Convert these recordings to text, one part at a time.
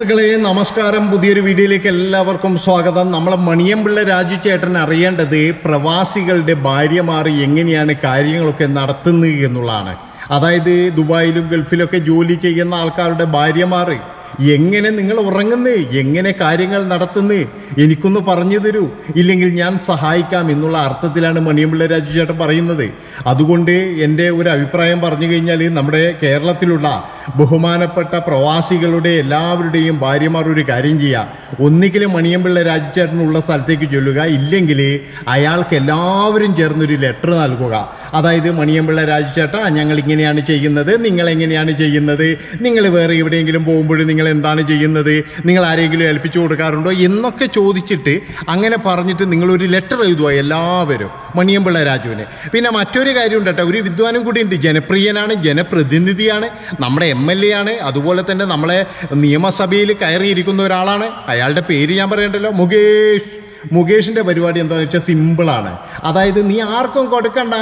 സുഹൃത്തുക്കളെ നമസ്കാരം. പുതിയൊരു വീഡിയോയിലേക്ക് എല്ലാവർക്കും സ്വാഗതം. നമ്മളെ മണിയമ്പിള്ള രാജുചേട്ടൻ അറിയേണ്ടത് പ്രവാസികളുടെ ഭാര്യമാർ എങ്ങനെയാണ് കാര്യങ്ങളൊക്കെ നടത്തുന്നത് എന്നുള്ളതാണ്. അതായത് ദുബായിലും ഗൾഫിലൊക്കെ ജോലി ചെയ്യുന്ന ആൾക്കാരുടെ ഭാര്യമാർ എങ്ങനെ നിങ്ങൾ ഉറങ്ങുന്നേ? എങ്ങനെ കാര്യങ്ങൾ നടത്തുന്നേ? എനിക്കൊന്ന് പറഞ്ഞു തരൂ. ഇല്ലെങ്കിൽ ഞാൻ സഹായിക്കാം എന്നുള്ള അർത്ഥത്തിലാണ് മണിയമ്പിള്ള രാജു ചേട്ടൻ പറയുന്നത്. അതുകൊണ്ട് എന്റെ ഒരു അഭിപ്രായം പറഞ്ഞു കഴിഞ്ഞാൽ നമ്മുടെ കേരളത്തിലുള്ള ബഹുമാനപ്പെട്ട പ്രവാസികളുടെ എല്ലാവരുടെയും ഭാര്യമാർ ഒരു കാര്യം ചെയ്യുക ഒന്നുകിൽ മണിയമ്പിള്ള രാജു ചേട്ടനുള്ള സ്ഥലത്തേക്ക് ചൊല്ലുക. ഇല്ലെങ്കിൽ അയാൾക്ക് എല്ലാവരും ചേർന്നൊരു ലെറ്റർ നൽകുക. അതായത് മണിയമ്പിള്ള രാജു ചേട്ടാ ഞങ്ങൾ ഇങ്ങനെയാണ് ചെയ്യുന്നത് നിങ്ങൾ എങ്ങനെയാണ് ചെയ്യുന്നത് നിങ്ങൾ വേറെ എവിടെയെങ്കിലും പോകുമ്പോൾ നിങ്ങൾ എന്താണ് ചെയ്യുന്നത്? നിങ്ങൾ ആരെങ്കിലും ഏൽപ്പിച്ചു കൊടുക്കാറുണ്ടോ? എന്നൊക്കെ ചോദിച്ചിട്ട് അങ്ങനെ പറഞ്ഞിട്ട് നിങ്ങളൊരു ലെറ്റർ എഴുതുക എല്ലാവരും. മണിയമ്പിള്ള രാജുവിനെ. പിന്നെ മറ്റൊരു കാര്യം ഉണ്ട് കേട്ടോ. ഒരു വിദ്വാനും കൂടി ഉണ്ട് ജനപ്രിയനാണ് ജനപ്രതിനിധിയാണ് നമ്മുടെ എം എൽ എ ആണ്. അതുപോലെ തന്നെ നമ്മളെ നിയമസഭയിൽ കയറിയിരിക്കുന്ന ഒരാളാണ്. അയാളുടെ പേര് ഞാൻ പറയണ്ടല്ലോ? മുകേഷ്. മുകേഷിന്റെ പരിപാടി എന്താണെന്ന് വെച്ചാൽ സിമ്പിളാണ് അതായത് നീ ആർക്കും കൊടുക്കണ്ട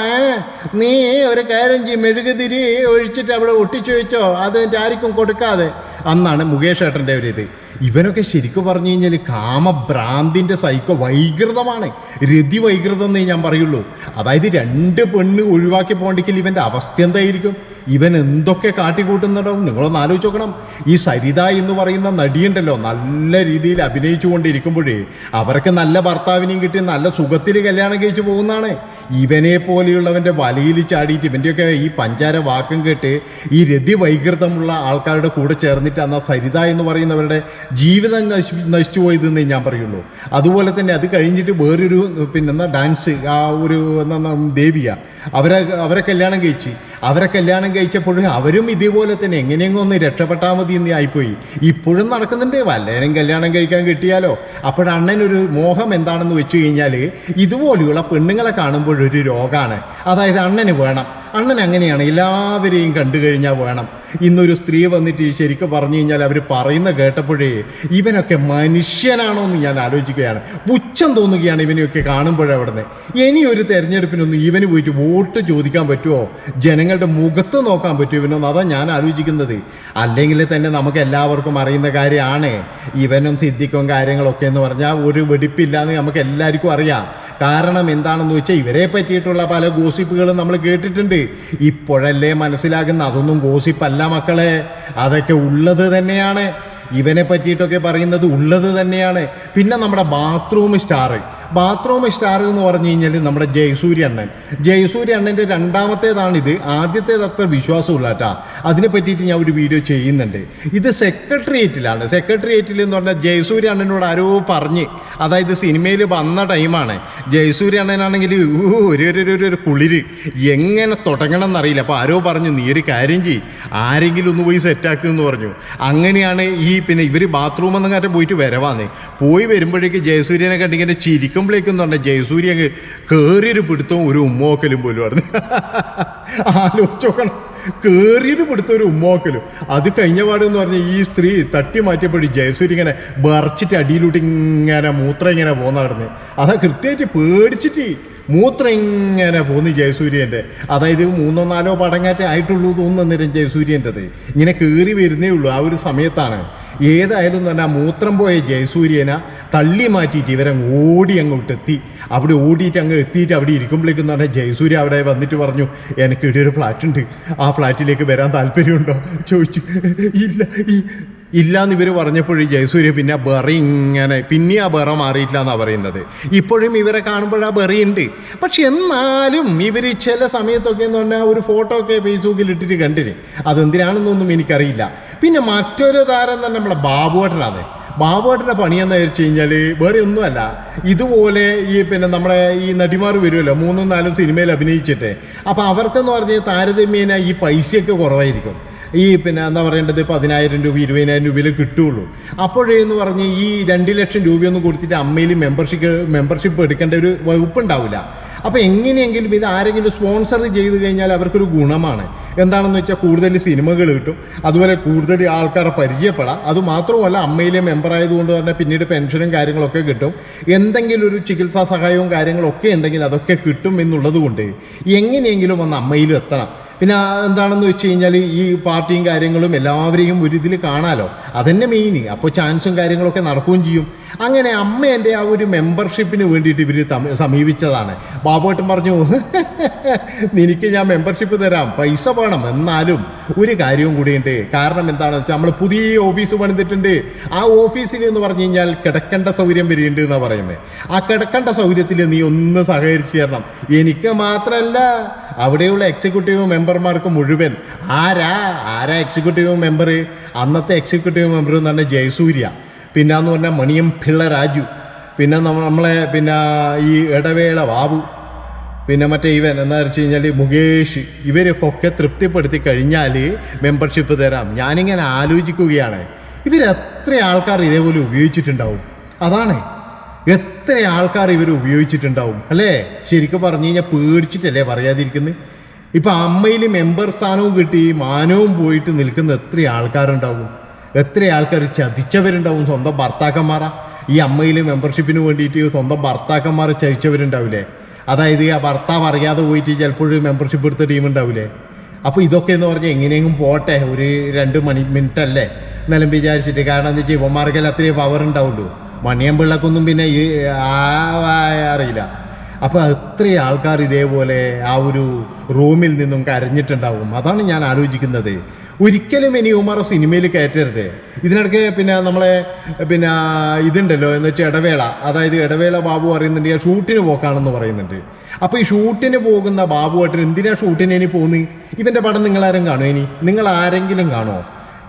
നീ ഒരു കാര്യം ചെയ്യും മെഴുകുതിരി ഒഴിച്ചിട്ട് അവിടെ ഒട്ടിച്ചു വെച്ചോ അത് ആർക്കും കൊടുക്കാതെ. അന്നാണ് മുകേഷ് ഏട്ടന്റെ ഒരു ഇത്. ഇവനൊക്കെ ശരിക്കും പറഞ്ഞു കഴിഞ്ഞാൽ കാമഭ്രാന്തിന്റെ സൈക്കോ വൈകൃതമാണ്. രതി വൈകൃതം എന്നേ ഞാൻ പറയുള്ളൂ. അതായത് രണ്ട് പെണ്ണ് ഒഴിവാക്കി പോകണ്ടെങ്കിൽ ഇവന്റെ അവസ്ഥ എന്തായിരിക്കും? ഇവൻ എന്തൊക്കെ കാട്ടിക്കൂട്ടുന്നുണ്ടോ നിങ്ങളൊന്ന് ആലോചിച്ച് നോക്കണം. ഈ സരിത എന്ന് പറയുന്ന നടിയുണ്ടല്ലോ നല്ല രീതിയിൽ അഭിനയിച്ചു കൊണ്ടിരിക്കുമ്പോഴേ അവർക്ക് നല്ല ഭർത്താവിനെയും കിട്ടി നല്ല സുഖത്തിൽ കല്യാണം കഴിച്ച് പോകുന്നതാണ്. ഇവനെ പോലെയുള്ളവന്റെ വലയിൽ ചാടിയിട്ട് ഇവന്റെയൊക്കെ ഈ പഞ്ചാര വാക്കും കേട്ട് ഈ രതി വൈകൃതമുള്ള ആൾക്കാരുടെ കൂടെ ചേർന്നിട്ട് അന്ന് സരിത എന്ന് പറയുന്നവരുടെ ജീവിതം നശി നശിച്ചു പോയതെന്ന് ഞാൻ പറയുള്ളൂ. അതുപോലെ തന്നെ അത് കഴിഞ്ഞിട്ട് വേറൊരു പിന്നെന്താ ഡാൻസ് ആ ഒരു എന്താ ദേവിയ അവരെ അവരെ കല്യാണം കഴിച്ച്. അവരെ കല്യാണം കഴിച്ചപ്പോഴും അവരും ഇതേപോലെ തന്നെ എങ്ങനെയെങ്കിലും ഒന്ന് രക്ഷപ്പെട്ടാൽ മതി എന്ന് ആയിപ്പോയി. ഇപ്പോഴും നടക്കുന്നുണ്ട്. വല്ലേനും കല്യാണം കഴിക്കാൻ കിട്ടിയാലോ? അപ്പോഴണ്ണനൊരു മോഹം എന്താണെന്ന് വെച്ച് കഴിഞ്ഞാൽ ഇതുപോലെയുള്ള പെണ്ണുങ്ങളെ കാണുമ്പോഴൊരു രോഗമാണ് അതായത് അണ്ണന് വേണം. അണ്ണൻ അങ്ങനെയാണ് എല്ലാവരെയും കണ്ടു കഴിഞ്ഞാൽ വേണം. ഇന്നൊരു സ്ത്രീ വന്നിട്ട് ശരിക്കും പറഞ്ഞു കഴിഞ്ഞാൽ അവർ പറയുന്ന കേട്ടപ്പോഴേ ഇവനൊക്കെ മനുഷ്യനാണോ എന്ന് ഞാൻ ആലോചിക്കുകയാണ്. പുച്ഛം തോന്നുകയാണ് ഇവനെയൊക്കെ കാണുമ്പോഴേ അവിടുന്ന്. ഇനി ഒരു തെരഞ്ഞെടുപ്പിനൊന്നും ഇവന് പോയിട്ട് വോട്ട് ചോദിക്കാൻ പറ്റുമോ ജനങ്ങളുടെ മുഖത്ത് നോക്കാൻ പറ്റുമോ ഇവനൊന്നും? അതാ ഞാൻ ആലോചിക്കുന്നത്. അല്ലെങ്കിൽ തന്നെ നമുക്ക് എല്ലാവർക്കും അറിയുന്ന കാര്യമാണ് ഇവനും സിദ്ധിക്കും കാര്യങ്ങളൊക്കെ എന്ന് പറഞ്ഞാൽ ഒരു വെടിപ്പില്ല എന്ന് നമുക്ക് എല്ലാവർക്കും അറിയാം. കാരണം എന്താണെന്ന് വെച്ചാൽ ഇവരെ പറ്റിയിട്ടുള്ള പല ഗോസിപ്പുകളും നമ്മൾ കേട്ടിട്ടുണ്ട്. ഇപ്പോഴല്ലേ മനസ്സിലാകുന്ന അതൊന്നും ഗോസിപ്പല്ല മക്കളെ. അതൊക്കെ ഉള്ളത് തന്നെയാണ്. ഇവനെ പറ്റിയിട്ടൊക്കെ പറയുന്നത് ഉള്ളത് തന്നെയാണ്. പിന്നെ നമ്മുടെ ബാത്റൂം സ്റ്റാർ. ബാത്റൂം സ്റ്റാർ എന്ന് പറഞ്ഞു കഴിഞ്ഞാൽ നമ്മുടെ ജയസൂര്യ അണ്ണൻ. ജയസൂര്യ അണ്ണന്റെ രണ്ടാമത്തേതാണിത്. ആദ്യത്തേത് അത്ര വിശ്വാസമില്ല അതിനെ പറ്റിയിട്ട് ഞാൻ ഒരു വീഡിയോ ചെയ്യുന്നുണ്ട്. ഇത് സെക്രട്ടേറിയറ്റിലാണ്. സെക്രട്ടേറിയറ്റിൽ എന്ന് പറഞ്ഞാൽ ജയസൂര്യ അണ്ണനോട് ആരോ പറഞ്ഞ് അതായത് സിനിമയിൽ വന്ന ടൈമാണ്. ജയസൂര്യ അണ്ണനാണെങ്കിൽ ഒരു ഒരു ഒരു- കുളിര്. എങ്ങനെ തുടങ്ങണം എന്നറിയില്ല. അപ്പോൾ ആരോ പറഞ്ഞു നീ ഒരു കാര്യം ചെയ്യ്. ആരെങ്കിലും ഒന്ന് പോയി സെറ്റാക്കുക എന്ന് പറഞ്ഞു. അങ്ങനെയാണ് ഈ പിന്നെ ഇവർ ബാത്റൂം എന്ന കാര്യം പോയിട്ട് വരവാന്ന്. പോയി വരുമ്പോഴേക്ക് ജയസൂര്യനെ കണ്ടിങ്ങനെ ചിരിക്കുമ്പോഴേക്കും തന്നെ ജയസൂര്യ അങ്ങ് കയറിയൊരു പിടുത്തവും ഒരു ഉമ്മോക്കലും പോലും പറഞ്ഞു ആലോചിച്ച് നോക്കണം. കയറിയൊരു ഒരു ഉമ്മോക്കലും അത് കഴിഞ്ഞ പാടെന്ന് പറഞ്ഞ ഈ സ്ത്രീ തട്ടി മാറ്റിയപ്പോഴും ജയസൂര്യ ഇങ്ങനെ വറച്ചിട്ട് അടിയിലോട്ട് ഇങ്ങനെ മൂത്രം ഇങ്ങനെ പോകുന്നതായിരുന്നു അതാ കൃത്യമായിട്ട് പേടിച്ചിട്ട് മൂത്രം ഇങ്ങനെ പോന്നു ജയസൂര്യന്റെ. അതായത് മൂന്നോ നാലോ പടങ്ങാറ്റേ ആയിട്ടുള്ളൂ തോന്നുന്നു നേരം ജയസൂര്യന്റെത്. ഇങ്ങനെ കയറി വരുന്നേ ഉള്ളൂ. ആ ഒരു സമയത്താണ്. ഏതായാലും തന്നെ ആ മൂത്രം പോയ ജയസൂര്യനെ തള്ളി മാറ്റിയിട്ട് ഇവരങ്ങ് ഓടി അങ്ങോട്ട് എത്തി അവിടെ ഓടിയിട്ട് അങ്ങ് എത്തിയിട്ട് അവിടെ ഇരിക്കുമ്പോഴേക്കും പറഞ്ഞാൽ ജയസൂര്യ അവിടെ വന്നിട്ട് പറഞ്ഞു എനിക്ക് ഇവിടെ ഒരു ഫ്ലാറ്റ് ഉണ്ട് ആ ഫ്ലാറ്റിലേക്ക് വരാൻ താല്പര്യമുണ്ടോ? ചോദിച്ചു. ഇല്ല ഈ ഇല്ലാന്ന് ഇവർ പറഞ്ഞപ്പോഴും ജയസൂര്യ പിന്നെ ബെറി ഇങ്ങനെ പിന്നെ ആ ബെറ മാറിയിട്ടില്ല എന്നാണ് പറയുന്നത്. ഇപ്പോഴും ഇവരെ കാണുമ്പോൾ ആ ബെറി ഉണ്ട് പക്ഷെ എന്നാലും ഇവർ ചില സമയത്തൊക്കെ എന്ന് പറഞ്ഞാൽ ഒരു ഫോട്ടോ ഒക്കെ ഫേസ്ബുക്കിൽ ഇട്ടിട്ട് കണ്ടിന്. അതെന്തിനാണെന്നൊന്നും എനിക്കറിയില്ല. പിന്നെ മറ്റൊരു താരം തന്നെ നമ്മളെ ബാബുവേട്ടനാണ്. ബാബുവേട്ടന്റെ പണിയെന്ന് വെച്ച് കഴിഞ്ഞാൽ വേറെ ഒന്നുമല്ല. ഇതുപോലെ ഈ പിന്നെ നമ്മുടെ ഈ നടിമാർ വരുമല്ലോ മൂന്നും നാലും സിനിമയിൽ അഭിനയിച്ചിട്ട്. അപ്പോൾ അവർക്കെന്ന് പറഞ്ഞാൽ താരതമ്യേന ഈ പൈസയൊക്കെ കുറവായിരിക്കും. ഈ പിന്നെ എന്താ പറയേണ്ടത്? പതിനായിരം രൂപ ഇരുപതിനായിരം രൂപയിൽ കിട്ടുകയുള്ളൂ. അപ്പോഴേന്ന് പറഞ്ഞ് ഈ രണ്ട് ലക്ഷം രൂപയൊന്നും കൊടുത്തിട്ട് അമ്മയിൽ മെമ്പർഷിപ്പ് മെമ്പർഷിപ്പ് എടുക്കേണ്ട ഒരു വകുപ്പുണ്ടാവില്ല അപ്പോൾ എങ്ങനെയെങ്കിലും ഇത് ആരെങ്കിലും സ്പോൺസർ ചെയ്ത് കഴിഞ്ഞാൽ അവർക്കൊരു ഗുണമാണ്. എന്താണെന്ന് വെച്ചാൽ കൂടുതൽ സിനിമകൾ കിട്ടും. അതുപോലെ കൂടുതൽ ആൾക്കാരെ പരിചയപ്പെടാം. അതുമാത്രമല്ല അമ്മയിലെ മെമ്പർ ആയതുകൊണ്ട് തന്നെ പിന്നീട് പെൻഷനും കാര്യങ്ങളൊക്കെ കിട്ടും. എന്തെങ്കിലും ഒരു ചികിത്സാ സഹായവും കാര്യങ്ങളൊക്കെ ഉണ്ടെങ്കിൽ അതൊക്കെ കിട്ടും എന്നുള്ളത് കൊണ്ട് എങ്ങനെയെങ്കിലും ഒന്ന് അമ്മയിലും എത്തണം. പിന്നെ എന്താണെന്ന് വെച്ച് കഴിഞ്ഞാൽ ഈ പാർട്ടിയും കാര്യങ്ങളും എല്ലാവരെയും ഒരു ഇതിൽ കാണാലോ? അതന്നെ മെയിൻ അപ്പോൾ ചാൻസും കാര്യങ്ങളൊക്കെ നടക്കുകയും ചെയ്യും. അങ്ങനെ അമ്മ എന്റെ ആ ഒരു മെമ്പർഷിപ്പിന് വേണ്ടിയിട്ട് ഇവർ സമീപിച്ചതാണ്. ബാബുവേട്ടൻ പറഞ്ഞു എനിക്ക് ഞാൻ മെമ്പർഷിപ്പ് തരാം. പൈസ വേണം. എന്നാലും ഒരു കാര്യവും കൂടിയുണ്ട് കാരണം എന്താണെന്ന് വെച്ചാൽ നമ്മൾ പുതിയ ഓഫീസ് പണിതിട്ടുണ്ട്. ആ ഓഫീസിൽ എന്ന് പറഞ്ഞു കഴിഞ്ഞാൽ കിടക്കേണ്ട സൗകര്യം വരെയുണ്ട് എന്നാണ് പറയുന്നത് ആ കിടക്കേണ്ട സൗകര്യത്തിൽ നീ ഒന്ന് സഹകരിച്ചു തരണം എനിക്ക് മാത്രമല്ല അവിടെയുള്ള എക്സിക്യൂട്ടീവ് മെമ്പർമാർക്ക് മുഴുവൻ. ആരാ? ആരാ എക്സിക്യൂട്ടീവ് മെമ്പർ അന്നത്തെ എക്സിക്യൂട്ടീവ് മെമ്പർ എന്ന് പറഞ്ഞാൽ ജയസൂര്യ. പിന്നെന്ന് പറഞ്ഞാൽ മണിയം പിള്ള രാജു. പിന്നെ നമ്മളെ പിന്നെ ഈ ഇടവേള ബാബു. പിന്നെ മറ്റേ ഇവൻ എന്താ വെച്ച് കഴിഞ്ഞാൽ മുകേഷ്. ഇവരൊക്കെ തൃപ്തിപ്പെടുത്തി കഴിഞ്ഞാൽ മെമ്പർഷിപ്പ് തരാം. ഞാനിങ്ങനെ ആലോചിക്കുകയാണ്. ഇവരെത്ര ആൾക്കാർ ഇതേപോലെ ഉപയോഗിച്ചിട്ടുണ്ടാവും? അതാണ്. എത്ര ആൾക്കാർ ഇവർ ഉപയോഗിച്ചിട്ടുണ്ടാവും? അല്ലേ? ശരിക്കും പറഞ്ഞു കഴിഞ്ഞാൽ പേടിച്ചിട്ടല്ലേ പറയാതിരിക്കുന്നത് ഇപ്പം അമ്മയിൽ മെമ്പർ സ്ഥാനവും കിട്ടി മാനവും പോയിട്ട് നിൽക്കുന്ന എത്ര ആൾക്കാരുണ്ടാവും? എത്ര ആൾക്കാർ ചതിച്ചവരുണ്ടാവും സ്വന്തം ഭർത്താക്കന്മാരാ? ഈ അമ്മയിൽ മെമ്പർഷിപ്പിന് വേണ്ടിയിട്ട് സ്വന്തം ഭർത്താക്കന്മാർ ചതിച്ചവരുണ്ടാവില്ലേ? അതായത് ആ ഭർത്താവ് അറിയാതെ പോയിട്ട് ചിലപ്പോഴും മെമ്പർഷിപ്പ് എടുത്ത ടീം ഉണ്ടാവില്ലേ? അപ്പോൾ ഇതൊക്കെ എന്ന് പറഞ്ഞാൽ എങ്ങനെയെങ്കിലും പോട്ടെ ഒരു രണ്ട് മണി മിനിറ്റ് അല്ലേ എന്നാലും വിചാരിച്ചിട്ട് കാരണം എന്താ വെച്ചാൽ ഇവന്മാർക്കെല്ലാം അത്രയും പവർ ഉണ്ടാവുള്ളൂ. മണിയൻ പിള്ളക്കൊന്നും പിന്നെ ഈ ആ- അറിയില്ല. അപ്പോൾ എത്ര ആൾക്കാർ ഇതേപോലെ ആ ഒരു റൂമിൽ നിന്നും കരഞ്ഞിട്ടുണ്ടാവും. അതാണ് ഞാൻ ആലോചിക്കുന്നത്. ഒരിക്കലും ഇനി ഉമാറ സിനിമയിൽ കയറ്റരുത്. ഇതിനിടയ്ക്ക് പിന്നെ നമ്മളെ പിന്നെ ഇതുണ്ടല്ലോ എന്ന് വെച്ചാൽ ഇടവേള. അതായത് ഇടവേള ബാബു പറയുന്നുണ്ട് ഞാൻ ഷൂട്ടിന് പോക്കാണെന്ന് പറയുന്നുണ്ട്. അപ്പോൾ ഈ ഷൂട്ടിന് പോകുന്ന ബാബു ആയിട്ട് എന്തിനാ ഷൂട്ടിന് ഇനി പോകുന്നത് ഇവന്റെ പടം നിങ്ങളാരും കാണുമോ ഇനി? നിങ്ങൾ ആരെങ്കിലും കാണുമോ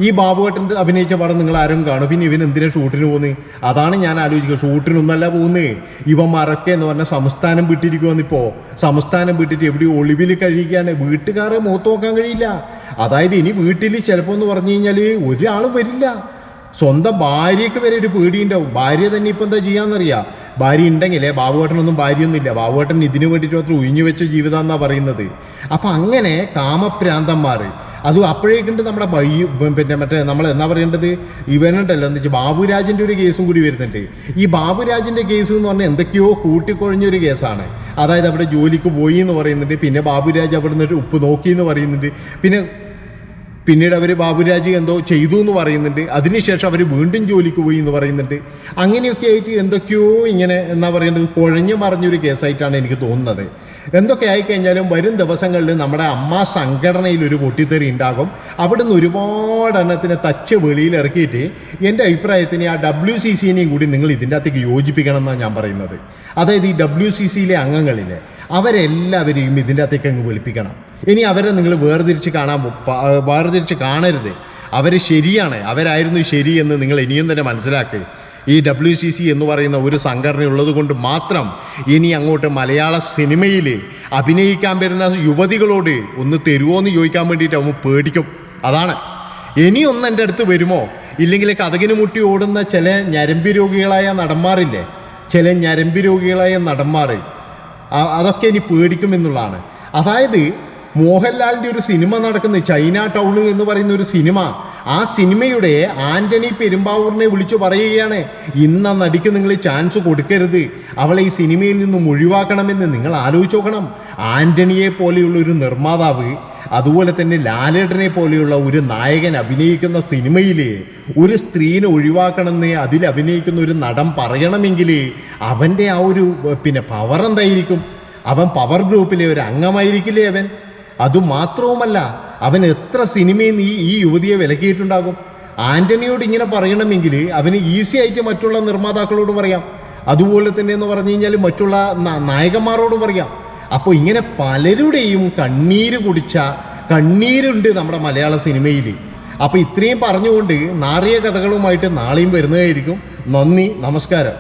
ഈ ബാബുവേട്ടന്റെ അഭിനയിച്ച പടം നിങ്ങൾ ആരും കാണും. പിന്നെ ഇവൻ എന്തിനാ ഷൂട്ടിന് പോകുന്നത് അതാണ് ഞാൻ ആലോചിക്കുക ഷൂട്ടിനൊന്നല്ല പോകുന്നത് മറക്കെ എന്ന് പറഞ്ഞാൽ സംസ്ഥാനം വിട്ടിരിക്കുമെന്നിപ്പോൾ സംസ്ഥാനം വിട്ടിട്ട് എവിടെ ഒളിവിൽ കഴിയുകയാണ്. വീട്ടുകാരെ മുഖത്ത് നോക്കാൻ കഴിയില്ല. അതായത് ഇനി വീട്ടിൽ ചിലപ്പോൾ എന്ന് പറഞ്ഞു കഴിഞ്ഞാൽ ഒരാളും വരില്ല. സ്വന്തം ഭാര്യയ്ക്ക് വരെ ഒരു പേടിയുണ്ടാവും. ഭാര്യ തന്നെ ഇപ്പം എന്താ ചെയ്യാന്നറിയാം? ഭാര്യ ഉണ്ടെങ്കിലേ ബാബുവേട്ടനൊന്നും ഭാര്യയൊന്നുമില്ല. ബാബുവേട്ടൻ ഇതിനു വേണ്ടിയിട്ട് മാത്രം ഒഴിഞ്ഞു വെച്ച ജീവിതം എന്നാ പറയുന്നത്. അപ്പം അങ്ങനെ കാമപ്രാന്തന്മാർ അത് അപ്പോഴേക്കുണ്ട് നമ്മുടെ ബൈ പിന്നെ മറ്റേ നമ്മൾ എന്താ പറയേണ്ടത്? ഇവനുണ്ടല്ലോ എന്ന് വെച്ചാൽ ബാബുരാജിന്റെ ഒരു കേസും കൂടി വരുന്നുണ്ട്. ഈ ബാബുരാജിന്റെ കേസ് എന്ന് പറഞ്ഞാൽ എന്തൊക്കെയോ കൂട്ടിക്കൊഴിഞ്ഞൊരു കേസാണ്. അതായത് അവിടെ ജോലിക്ക് പോയി എന്ന് പറയുന്നുണ്ട് പിന്നെ ബാബുരാജ് അവിടെ നിന്നിട്ട് ഉപ്പ് നോക്കി എന്ന് പറയുന്നുണ്ട്. പിന്നെ പിന്നീട് അവർ ബാബുരാജി എന്തോ ചെയ്തു എന്ന് പറയുന്നുണ്ട്. അതിനുശേഷം അവർ വീണ്ടും ജോലിക്ക് പോയി എന്ന് പറയുന്നുണ്ട്. അങ്ങനെയൊക്കെ ആയിട്ട് എന്തൊക്കെയോ ഇങ്ങനെ എന്നാ പറയേണ്ടത് കുഴഞ്ഞു മറിഞ്ഞൊരു കേസായിട്ടാണ് എനിക്ക് തോന്നുന്നത്. എന്തൊക്കെ ആയിക്കഴിഞ്ഞാലും വരും ദിവസങ്ങളിൽ നമ്മുടെ അമ്മ സംഘടനയിൽ ഒരു പൊട്ടിത്തെറി ഉണ്ടാകും. അവിടുന്ന് ഒരുപാട് എണ്ണത്തിനെ തച്ച് വെളിയിൽ ഇറക്കിയിട്ട് എന്റെ അഭിപ്രായത്തിന് ആ ഡബ്ല്യു സി സിനെയും കൂടി നിങ്ങൾ ഇതിന്റെ അകത്തേക്ക് യോജിപ്പിക്കണം എന്നാണ് ഞാൻ പറയുന്നത്. അതായത് ഈ ഡബ്ല്യു സി സിയിലെ അംഗങ്ങളിലെ അവരെല്ലാവരെയും ഇതിന്റെ അകത്തേക്ക് അങ്ങ് വെളുപ്പിക്കണം. ഇനി അവരെ നിങ്ങൾ വേർതിരിച്ച് കാണാൻ വേർതിരിച്ച് കാണരുത്. അവർ ശരിയാണ്. അവരായിരുന്നു ശരി എന്ന് നിങ്ങൾ ഇനിയും തന്നെ മനസ്സിലാക്കുക ഈ ഡബ്ല്യു സി സി എന്ന് പറയുന്ന ഒരു സംഘടന ഉള്ളത് കൊണ്ട് മാത്രം ഇനി അങ്ങോട്ട് മലയാള സിനിമയിൽ അഭിനയിക്കാൻ വരുന്ന യുവതികളോട് ഒന്ന് തരുമോ എന്ന് ചോദിക്കാൻ വേണ്ടിയിട്ട് അവൻ പേടിക്കും. അതാണ്. ഇനി ഒന്ന് എന്റെ അടുത്ത് വരുമോ? ഇല്ലെങ്കിൽ കഥകിന് മുട്ടി ഓടുന്ന ചില ഞരമ്പി രോഗികളായ നടന്മാരില്ലേ? ചില ഞരമ്പി രോഗികളായ നടന്മാർ അതൊക്കെ ഇനി പേടിക്കുമെന്നുള്ളതാണ് അതായത് മോഹൻലാലിന്റെ ഒരു സിനിമ നടക്കുന്ന ചൈന ടൗൺ എന്ന് പറയുന്ന ഒരു സിനിമ. ആ സിനിമയുടെ ആന്റണി പെരുമ്പാവൂറിനെ വിളിച്ചു പറയുകയാണ് ഇന്ന നടിക്ക് നിങ്ങൾ ചാൻസ് കൊടുക്കരുത്. അവളെ ഈ സിനിമയിൽ നിന്നും ഒഴിവാക്കണമെന്ന് നിങ്ങൾ ആലോചിച്ച് നോക്കണം. ആന്റണിയെ പോലെയുള്ള ഒരു നിർമ്മാതാവ് അതുപോലെ തന്നെ ലാലേട്ടനെ പോലെയുള്ള ഒരു നായകൻ അഭിനയിക്കുന്ന സിനിമയിൽ ഒരു സ്ത്രീനെ ഒഴിവാക്കണമെന്ന് അതിൽ അഭിനയിക്കുന്ന ഒരു നടൻ പറയണമെങ്കിൽ അവന്റെ ആ ഒരു പിന്നെ പവർ എന്തായിരിക്കും? അവൻ പവർ ഗ്രൂപ്പിലെ ഒരു അംഗമായിരിക്കില്ലേ അവൻ? അതുമാത്രവുമല്ല അവൻ എത്ര സിനിമയിൽ ഈ ഈ യുവതിയെ വിലക്കിയിട്ടുണ്ടാകും? ആന്റണിയോട് ഇങ്ങനെ പറയണമെങ്കിൽ അവന് ഈസി ആയിട്ട് മറ്റുള്ള നിർമ്മാതാക്കളോട് പറയാം. അതുപോലെ തന്നെ എന്ന് പറഞ്ഞു കഴിഞ്ഞാൽ മറ്റുള്ള നായകന്മാരോട് പറയാം. അപ്പോൾ ഇങ്ങനെ പലരുടെയും കണ്ണീര് കുടിച്ച കണ്ണീരുണ്ട് നമ്മുടെ മലയാള സിനിമയിൽ അപ്പോൾ ഇത്രയും പറഞ്ഞുകൊണ്ട് നാറിയ കഥകളുമായിട്ട് നാളെയും വരുന്നതായിരിക്കും. നന്ദി നമസ്കാരം.